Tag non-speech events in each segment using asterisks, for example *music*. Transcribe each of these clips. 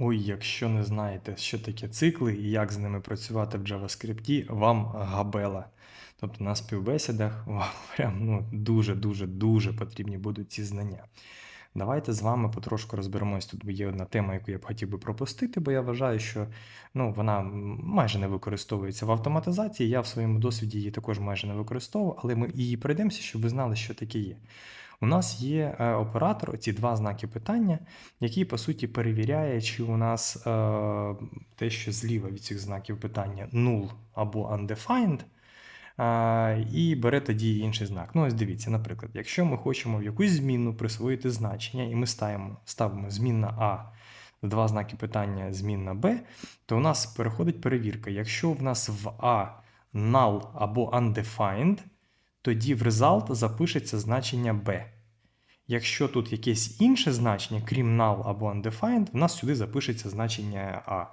Ой, якщо не знаєте, що таке цикли і як з ними працювати в JavaScript, вам габела. Тобто на співбесідах вам *laughs* прям ну, дуже-дуже дуже потрібні будуть ці знання. Давайте з вами потрошку розберемось. Тут є одна тема, яку я б хотів би пропустити, бо я вважаю, що ну, вона майже не використовується в автоматизації. Я в своєму досвіді її також майже не використовував, але ми її пройдемося, щоб ви знали, що таке є. У нас є е, оператор, ці два знаки питання, який, по суті, перевіряє, чи у нас е, те, що зліва від цих знаків питання null або undefined, е, і бере тоді інший знак. Ну, ось дивіться, наприклад, якщо ми хочемо в якусь змінну присвоїти значення, і ми ставимо, ставимо змінна А, два знаки питання змінна Б, то у нас переходить перевірка. Якщо в нас в А null або undefined, тоді в result запишеться значення B. Якщо тут якесь інше значення, крім null або undefined, в нас сюди запишеться значення A.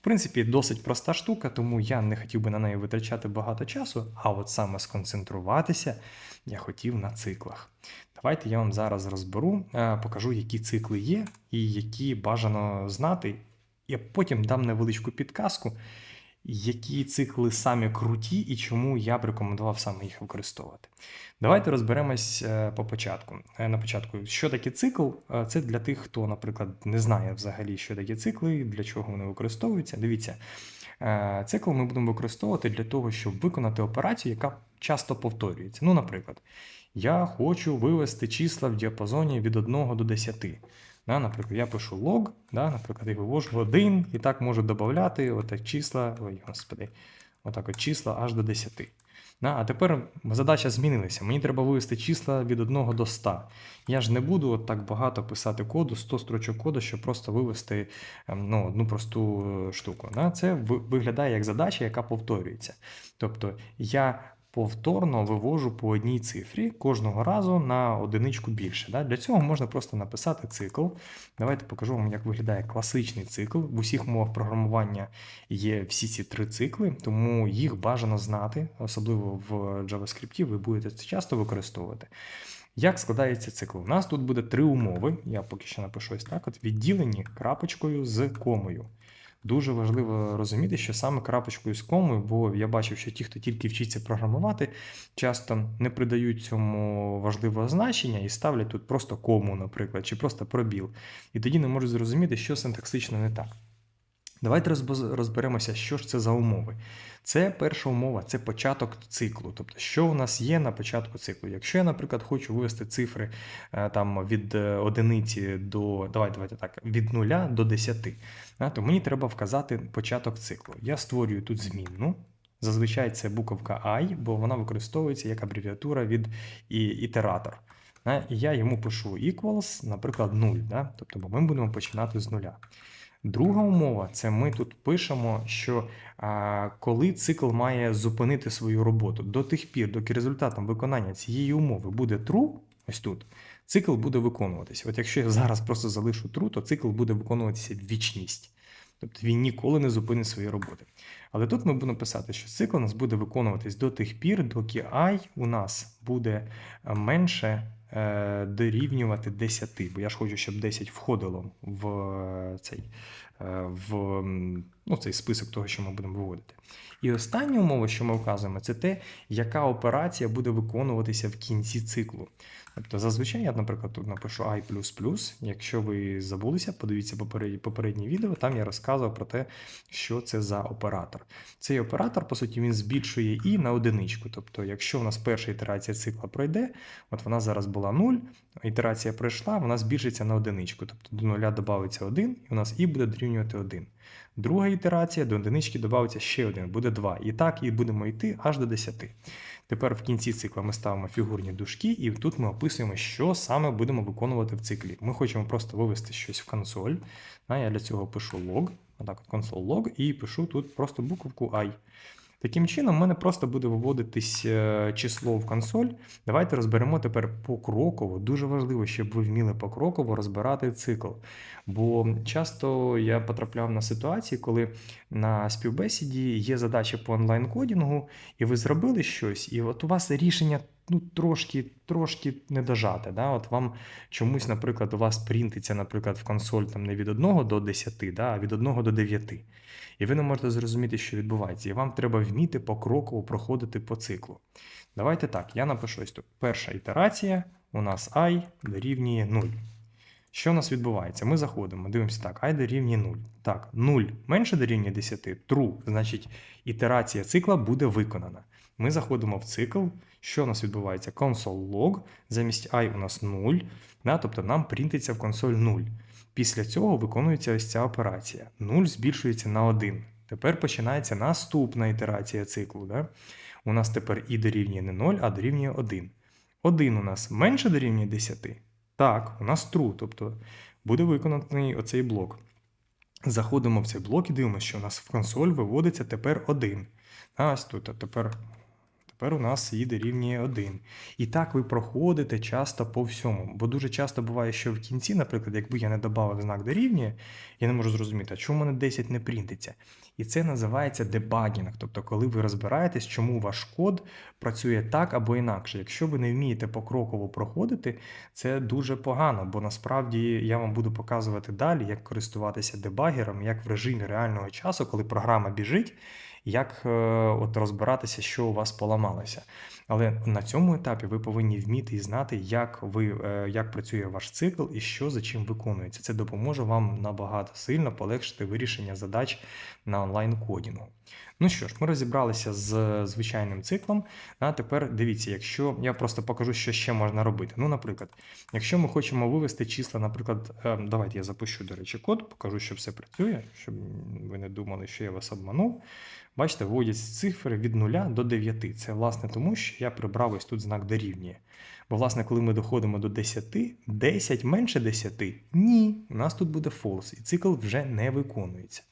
В принципі, досить проста штука, тому я не хотів би на неї витрачати багато часу, а от саме сконцентруватися я хотів на циклах. Давайте я вам зараз розберу, е, покажу, які цикли є і які бажано знати. Я потім дам невеличку підказку, які цикли самі круті і чому я б рекомендував саме їх використовувати. Давайте розберемось е, по початку. Е, На початку, що таке цикл? Е, Це для тих, хто, наприклад, не знає взагалі, що таке цикли, для чого вони використовуються. Дивіться, цикл ми будемо використовувати для того, щоб виконати операцію, яка часто повторюється. Ну, наприклад, я хочу вивести числа в діапазоні від 1 до 10. Да, наприклад, я пишу log, да, наприклад, і вивожу 1, і так можу додати отак числа, ой, господи, отак от числа аж до 10. Да, а тепер задача змінилася. Мені треба вивести числа від 1 до 100. Я ж не буду от так багато писати коду, 100 строчок коду, щоб просто вивести ем, ну, одну просту е, штуку. Да? Це виглядає як задача, яка повторюється. Тобто я повторно вивожу по одній цифрі кожного разу на одиничку більше. Для цього можна просто написати цикл. Давайте покажу вам, як виглядає класичний цикл. В усіх мовах програмування є всі ці три цикли, тому їх бажано знати, особливо в JavaScript ви будете це часто використовувати. Як складається цикл? У нас тут буде три умови. Я поки що напишу ось так: от відділені крапочкою з комою. Дуже важливо розуміти, що саме крапочкою з комою, бо я бачив, що ті, хто тільки вчиться програмувати, часто не придають цьому важливого значення і ставлять тут просто кому, наприклад, чи просто пробіл. І тоді не можуть зрозуміти, що синтаксично не так. Давайте розберемося, що ж це за умови. Це перша умова, це початок циклу. Тобто, що у нас є на початку циклу. Якщо я, наприклад, хочу вивести цифри е, там, від е, одиниці до давай, давайте так, від 0 до 10, то мені треба вказати початок циклу. Я створюю тут змінну. Зазвичай це буковка I, бо вона використовується як абревіатура від ітератор. І я йому пишу equals, наприклад, 0. Тобто бо ми будемо починати з нуля. Друга умова це ми тут пишемо, що а, коли цикл має зупинити свою роботу до тих пір, доки результатом виконання цієї умови буде true, ось тут, цикл буде виконуватися. От якщо я зараз просто залишу true, то цикл буде виконуватися вічність. Тобто він ніколи не зупинить свої роботи. Але тут ми будемо писати, що цикл у нас буде виконуватись до тих пір, доки і у нас буде е, менше дорівнювати 10. Бо я ж хочу, щоб 10 входило в е, цей, е, в ну, цей список того, що ми будемо виводити. І остання умова, що ми вказуємо, це те, яка операція буде виконуватися в кінці циклу. Тобто, зазвичай я, наприклад, тут напишу i++. Якщо ви забулися, подивіться попереднє, відео, там я розказував про те, що це за оператор. Цей оператор, по суті, він збільшує і на одиничку. Тобто, якщо у нас перша ітерація цикла пройде, от вона зараз була 0, ітерація пройшла, вона збільшиться на одиничку. Тобто до нуля додається 1, і у нас і буде дорівнювати 1. Друга ітерація до одинички додається ще один, буде 2. І так і будемо йти аж до 10. Тепер в кінці цикла ми ставимо фігурні дужки, і тут ми описуємо, що саме будемо виконувати в циклі. Ми хочемо просто вивести щось в консоль. Я для цього пишу лог, отак от console log, і пишу тут просто буковку i. Таким чином, в мене просто буде виводитись е, число в консоль. Давайте розберемо тепер покроково. Дуже важливо, щоб ви вміли покроково розбирати цикл. Бо часто я потрапляв на ситуації, коли на співбесіді є задача по онлайн-кодінгу, і ви зробили щось, і от у вас рішення ну, трошки, трошки не дожати. Да? От вам чомусь, наприклад, у вас принтиться, наприклад, в консоль там не від 1 до 10, да? а від 1 до 9. І ви не можете зрозуміти, що відбувається. І вам треба вміти покроково проходити по циклу. Давайте так, я напишу ось тут. Перша ітерація у нас і дорівнює 0. Що у нас відбувається? Ми заходимо, дивимося так, i дорівнює 0. Так, 0 менше дорівнює 10, true, значить ітерація цикла буде виконана. Ми заходимо в цикл. Що у нас відбувається? Console log, замість і у нас 0, да, тобто нам принтиться в консоль 0. Після цього виконується ось ця операція. 0 збільшується на 1. Тепер починається наступна ітерація циклу. Да? У нас тепер і дорівнює не 0, а дорівнює 1. 1 у нас менше дорівнює 10. Так, у нас true, тобто буде виконаний оцей блок. Заходимо в цей блок і дивимося, що у нас в консоль виводиться тепер 1. А ось тут, а тепер, тепер у нас і дорівнює 1. І так ви проходите часто по всьому. Бо дуже часто буває, що в кінці, наприклад, якби я не додав знак дорівнює, я не можу зрозуміти, чому в мене 10 не принтиться. І це називається дебагінг, тобто коли ви розбираєтесь, чому ваш код працює так або інакше. Якщо ви не вмієте покроково проходити, це дуже погано, бо насправді я вам буду показувати далі, як користуватися дебагером, як в режимі реального часу, коли програма біжить, як е, от розбиратися, що у вас поламалося. Але на цьому етапі ви повинні вміти і знати, як ви е, як працює ваш цикл і що за чим виконується. Це допоможе вам набагато сильно полегшити вирішення задач на онлайн-кодінгу. Ну що ж, ми розібралися з звичайним циклом. А тепер дивіться, якщо я просто покажу, що ще можна робити. Ну, наприклад, якщо ми хочемо вивести числа, наприклад, е, давайте я запущу, до речі, код, покажу, що все працює, щоб ви не думали, що я вас обманув. Бачите, вводять цифри від 0 до 9. Це, власне, тому що я прибрав ось тут знак дорівнює. Бо, власне, коли ми доходимо до 10, 10 менше 10, ні, у нас тут буде false, і цикл вже не виконується.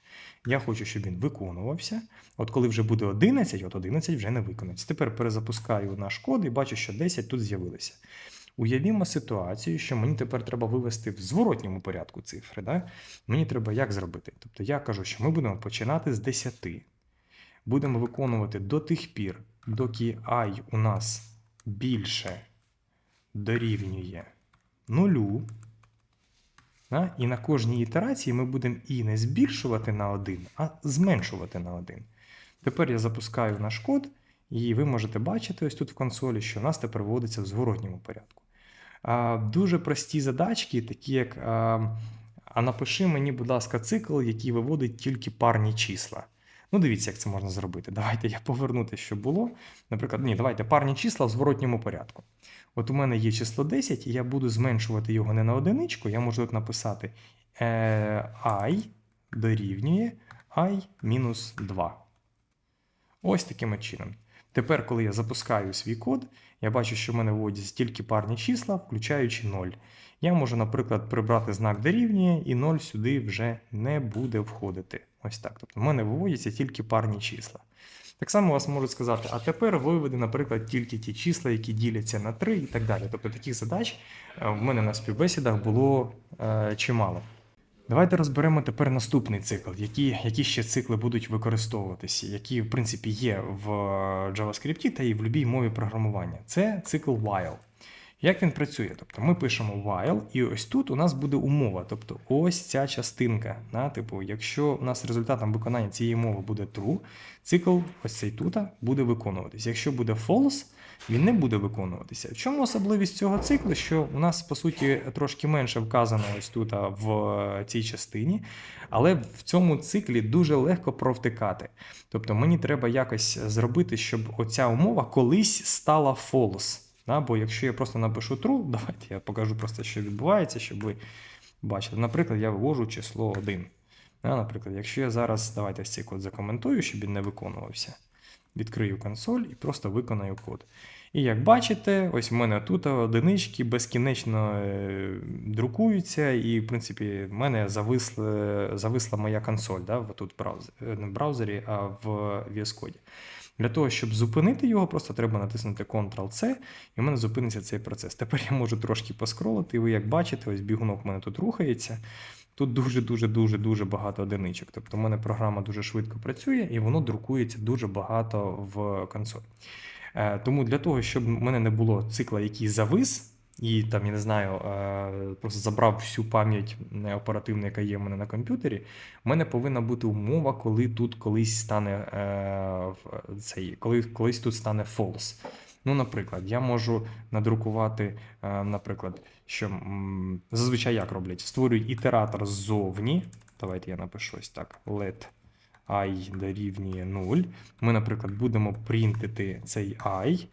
Я хочу, щоб він виконувався. От коли вже буде 11, от 11 вже не виконується. Тепер перезапускаю наш код і бачу, що 10 тут з'явилося. Уявімо ситуацію, що мені тепер треба вивести в зворотньому порядку цифри. Да? Мені треба як зробити? Тобто я кажу, що ми будемо починати з 10. Будемо виконувати до тих пір, доки і у нас більше дорівнює нулю. І на кожній ітерації ми будемо і не збільшувати на 1, а зменшувати на 1. Тепер я запускаю наш код, і ви можете бачити ось тут в консолі, що у нас тепер вводиться в зворотньому порядку. А, Дуже прості задачки, такі як. А, а напиши мені, будь ласка, цикл, який виводить тільки парні числа. Ну, дивіться, як це можна зробити. Давайте я поверну те, що було. Наприклад, ні, давайте парні числа в зворотньому порядку. От у мене є число 10, і я буду зменшувати його не на одиничку. Я можу тут написати е, i дорівнює і мінус 2. Ось таким чином. Тепер, коли я запускаю свій код, я бачу, що в мене вводяться тільки парні числа, включаючи 0. Я можу, наприклад, прибрати знак дорівнює, і 0 сюди вже не буде входити. Ось так. Тобто в мене виводяться тільки парні числа. Так само вас можуть сказати, а тепер виведи, наприклад, тільки ті числа, які діляться на 3 і так далі. Тобто таких задач е, в мене на співбесідах було е, чимало. Давайте розберемо тепер наступний цикл, які які ще цикли будуть використовуватися, які, в принципі, є в JavaScript та і в будь-якій мові програмування. Це цикл while. Як він працює? Тобто ми пишемо while, і ось тут у нас буде умова. Тобто ось ця частинка. Да? Типу, Якщо у нас результатом виконання цієї умови буде true, цикл ось цей тут буде виконуватися. Якщо буде false, він не буде виконуватися. В чому особливість цього циклу? Що у нас, по суті, трошки менше вказано ось тут в цій частині, але в цьому циклі дуже легко провтикати. Тобто мені треба якось зробити, щоб оця умова колись стала false. Да? Бо якщо я просто напишу true, *laughs* давайте я покажу просто, що відбувається, щоб ви бачили. Наприклад, я ввожу число 1. Да? Наприклад, якщо я зараз, давайте цей код закоментую, щоб він не виконувався. Відкрию консоль і просто виконаю код. І як бачите, ось в мене тут одинички безкінечно е, друкуються, і, в принципі, в мене зависла, зависла моя консоль да, тут в браузері, не в браузері, а в VS Code. Для того, щоб зупинити його, просто треба натиснути Ctrl-C, і в мене зупиниться цей процес. Тепер я можу трошки поскролити, і ви як бачите, ось бігунок в мене тут рухається. Тут дуже-дуже-дуже дуже багато одиничок. Тобто в мене програма дуже швидко працює і воно друкується дуже багато в консоль. Е, Тому для того, щоб в мене не було цикла, який завис, і там, я не знаю, е, просто забрав всю пам'ять оперативну, яка є в мене на комп'ютері, в мене повинна бути умова, коли тут колись стане е, цей, коли колись тут стане false. Ну, наприклад, я можу надрукувати, е, наприклад, що зазвичай як роблять? Створюють ітератор ззовні. Давайте я напишу ось так: let i дорівнює 0. Ми, наприклад, будемо принтити цей i.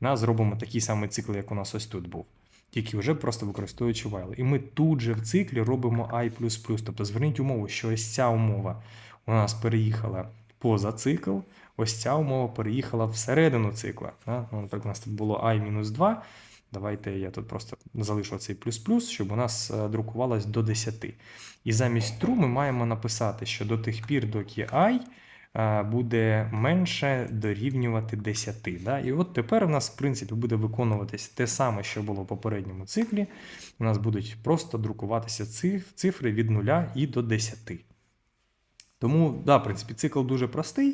На, зробимо такий самий цикл, як у нас ось тут був. Тільки вже просто використовуючи while. І ми тут же в циклі робимо i. Тобто зверніть умову, що ось ця умова у нас переїхала поза цикл, ось ця умова переїхала всередину цикла. Да? Ну, наприклад, у нас тут було i-2. Давайте я тут просто залишу цей плюс-плюс, щоб у нас е, друкувалось до 10. І замість true ми маємо написати, що до тих пір, доки i буде менше дорівнювати 10. Да? І от тепер у нас, в принципі, буде виконуватись те саме, що було в попередньому циклі. У нас будуть просто друкуватися цифри від 0 і до 10. Тому, да, в принципі, цикл дуже простий.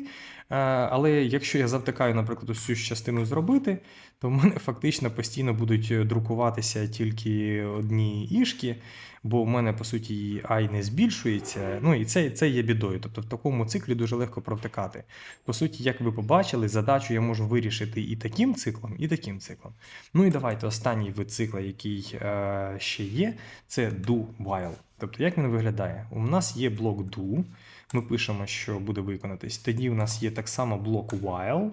е, Але якщо я завтикаю, наприклад, цю частину зробити, то в мене фактично постійно будуть е, друкуватися тільки одні ішки, бо в мене, по суті, i не збільшується. Ну і це, це є бідою. Тобто в такому циклі дуже легко провтикати. По суті, як ви побачили, задачу я можу вирішити і таким циклом, і таким циклом. Ну і давайте останній вид цикла, який е, ще є, це do while. Тобто, як він виглядає? У нас є блок do. Ми пишемо, що буде виконатись. Тоді у нас є так само блок while,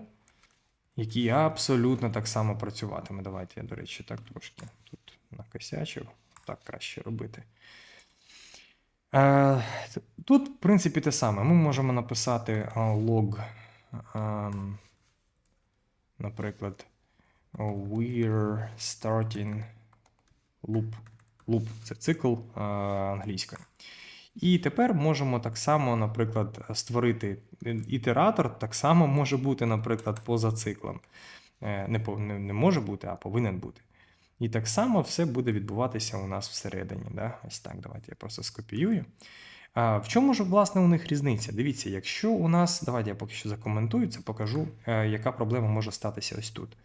який абсолютно так само працюватиме. Давайте я, до речі, так трошки тут накосячив. Так краще робити. Е, тут, в принципі, те саме. Ми можемо написати log, ем, наприклад, we're starting loop. Loop – це цикл е, англійською. І тепер можемо так само, наприклад, створити ітератор, так само може бути, наприклад, поза циклом. Е, Не, не, може бути, а повинен бути. І так само все буде відбуватися у нас всередині. Да? Ось так, давайте я просто скопіюю. А в чому ж, власне, у них різниця? Дивіться, якщо у нас, давайте я поки що закоментую це, покажу, е, яка проблема може статися ось тут.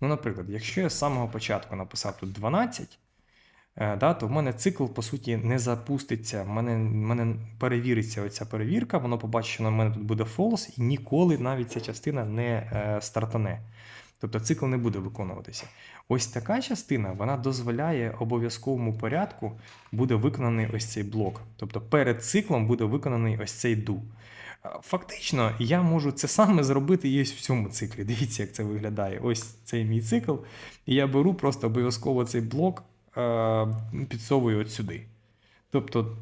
Ну, наприклад, якщо я з самого початку написав тут 12, е, да, то в мене цикл, по суті, не запуститься. В мене, мене перевіриться оця перевірка, воно побачить, що на мене тут буде false, і ніколи навіть ця частина не е, стартане. Тобто цикл не буде виконуватися. Ось така частина вона дозволяє обов'язковому порядку буде виконаний ось цей блок. Тобто перед циклом буде виконаний ось цей do. Е, Фактично, я можу це саме зробити і ось в цьому циклі. Дивіться, як це виглядає. Ось цей мій цикл. І я беру просто обов'язково цей блок, е, підсовую от сюди. Тобто,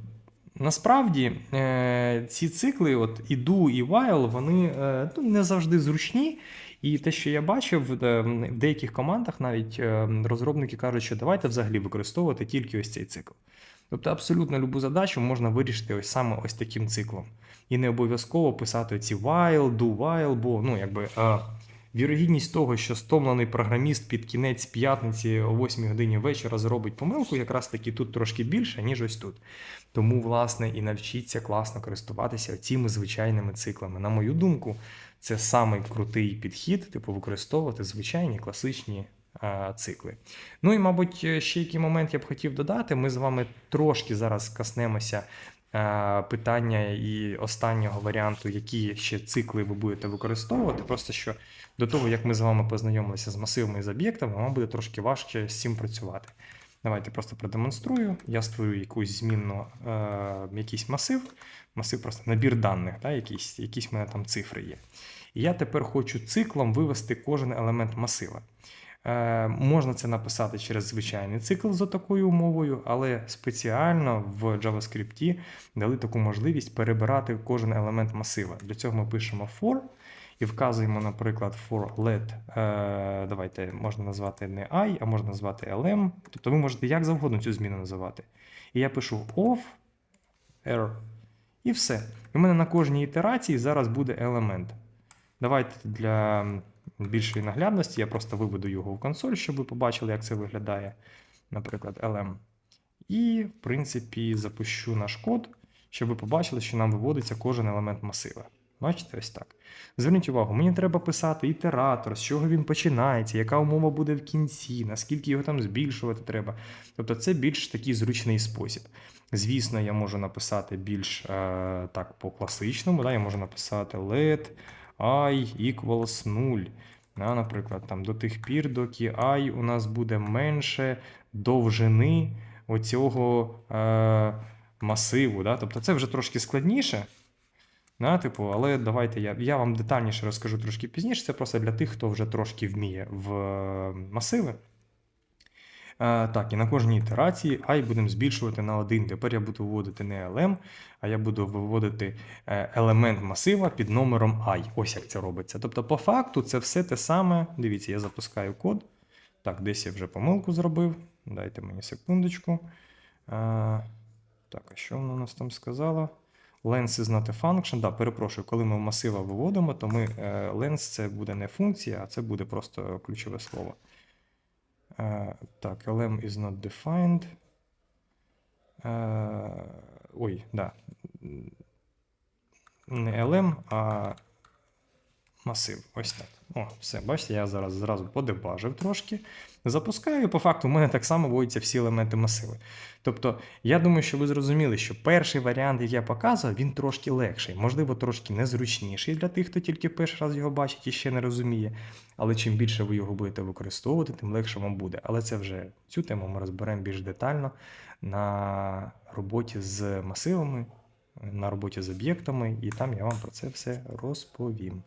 насправді е, ці цикли, от і do, і while, вони е, ну, не завжди зручні. І те, що я бачив, е, в деяких командах навіть е, розробники кажуть, що давайте взагалі використовувати тільки ось цей цикл. Тобто абсолютно любу задачу можна вирішити ось саме ось таким циклом. І не обов'язково писати ці while, do while, бо ну, якби, е, вірогідність того, що стомлений програміст під кінець п'ятниці о 8 годині вечора зробить помилку, якраз таки тут трошки більше, ніж ось тут. Тому, власне, і навчіться класно користуватися цими звичайними циклами. На мою думку, це самий крутий підхід, типу, використовувати звичайні класичні цикли. Ну і, мабуть, ще який момент я б хотів додати. Ми з вами трошки зараз коснемося питання і останнього варіанту, які ще цикли ви будете використовувати. Просто що до того, як ми з вами познайомилися з масивами і з об'єктами, вам буде трошки важче з цим працювати. Давайте просто продемонструю. Я створю якусь змінну, е, якийсь масив, масив просто набір даних, да, якісь, якісь в мене там цифри є. І я тепер хочу циклом вивести кожен елемент масива. Е, можна це написати через звичайний цикл за такою умовою, але спеціально в JavaScript дали таку можливість перебирати кожен елемент масива. Для цього ми пишемо for і вказуємо, наприклад, for let, е, давайте можна назвати не i, а можна назвати lm. Тобто ви можете як завгодно цю зміну називати. І я пишу of error. І все. І в мене на кожній ітерації зараз буде елемент. Давайте для більшої наглядності я просто виведу його в консоль, щоб ви побачили, як це виглядає, наприклад, lm. І, в принципі, запущу наш код, щоб ви побачили, що нам виводиться кожен елемент масива. Бачите, ось так. Зверніть увагу, мені треба писати ітератор, з чого він починається, яка умова буде в кінці, наскільки його там збільшувати треба. Тобто це більш такий зручний спосіб. Звісно, я можу написати більш е, так по класичному, да, я можу написати let i equals 0. Да, наприклад, там до тих пір, доки і у нас буде менше довжини оцього е, масиву. Да? Тобто це вже трошки складніше. Да, типу, але давайте я, я вам детальніше розкажу трошки пізніше. Це просто для тих, хто вже трошки вміє в е, масиви. Е, так, і на кожній ітерації і будемо збільшувати на 1. Тепер я буду виводити не lm, а я буду виводити е, елемент масива під номером i. Ось як це робиться. Тобто, по факту, це все те саме. Дивіться, я запускаю код. Так, десь я вже помилку зробив. Дайте мені секундочку. Е, так, а що вона у нас там сказала? Lens is not a function. Да, перепрошую, коли ми масива виводимо, то ми е, lens це буде не функція, а це буде просто ключове слово. Е, так, lm is not defined. Е, ой, да. Не lm, а масив. Ось так. О, все, бачите, я зараз зразу подебажив трошки. Запускаю, і по факту в мене так само вводяться всі елементи масиви. Тобто, я думаю, що ви зрозуміли, що перший варіант, який я показував, він трошки легший, можливо, трошки незручніший для тих, хто тільки перший раз його бачить і ще не розуміє. Але чим більше ви його будете використовувати, тим легше вам буде. Але це вже цю тему ми розберемо більш детально на роботі з масивами, на роботі з об'єктами, і там я вам про це все розповім.